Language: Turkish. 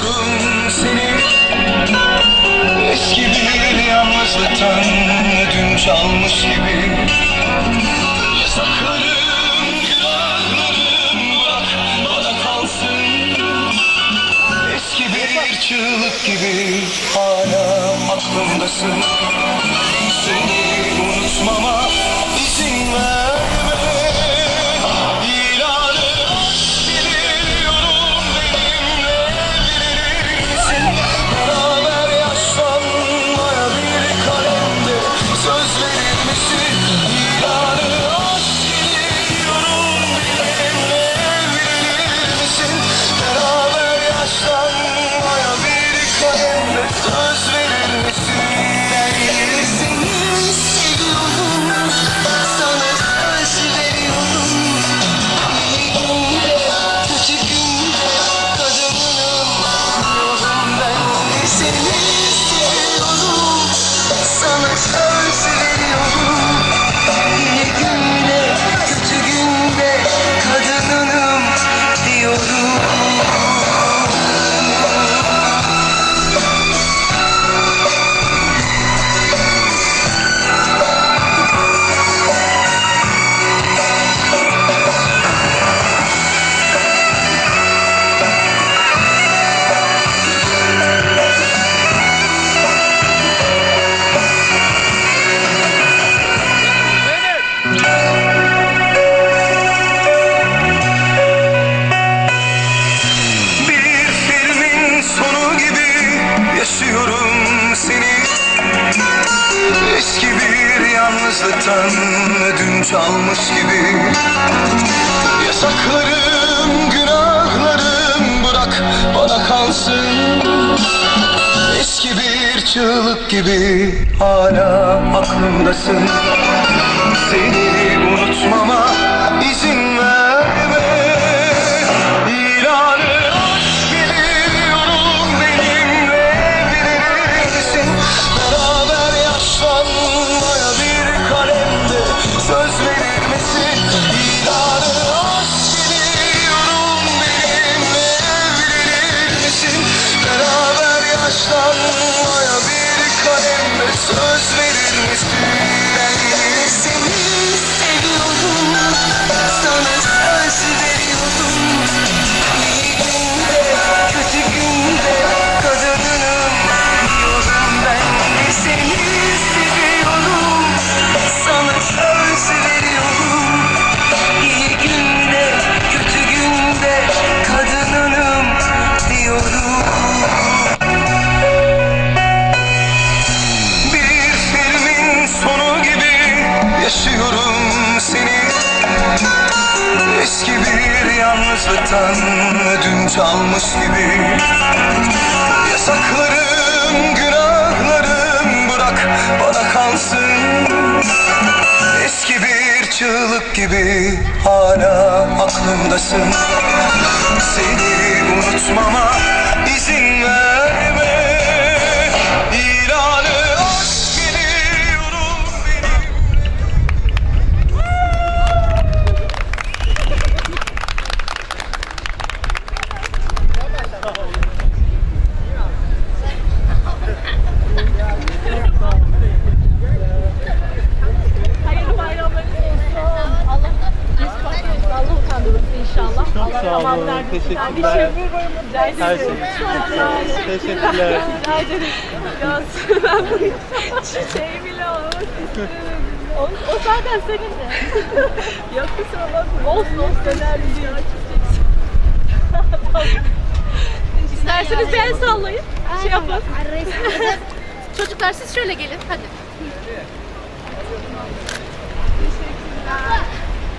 Yaşıyorum seni. Eski bir yalnızlıktan Ödün çalmış gibi. Yasaklarım, günahlarım Bırak bana kalsın. Eski bir çığlık gibi Hala aklımdasın. Seni yalnızlıktan ödün çalmış gibi. Yasaklarım, günahlarım bırak bana kalsın. Eski bir çığlık gibi hala aklımdasın. Seni unutmama izin verme yaşlanmaya bir kalemde söz verir misin? Bir yalnızlıktan ödün çalmış gibi. Yasaklarım, günahlarım bırak bana kalsın. Eski bir çığlık gibi hala aklımdasın. Seni unutmama sağ olun, zamanlar teşekkürler. Bir şey rica ederim. Her şey. Teşekkürler. Rica ederim. Ya ben bu çiçeği bile almak isterim. O, o zaten senin de. Yok kusura bakma. Olsun olsun. Önemli değil. Tamam. İsterseniz bir el sallayın. Şey yapın. Çocuklar siz şöyle gelin hadi.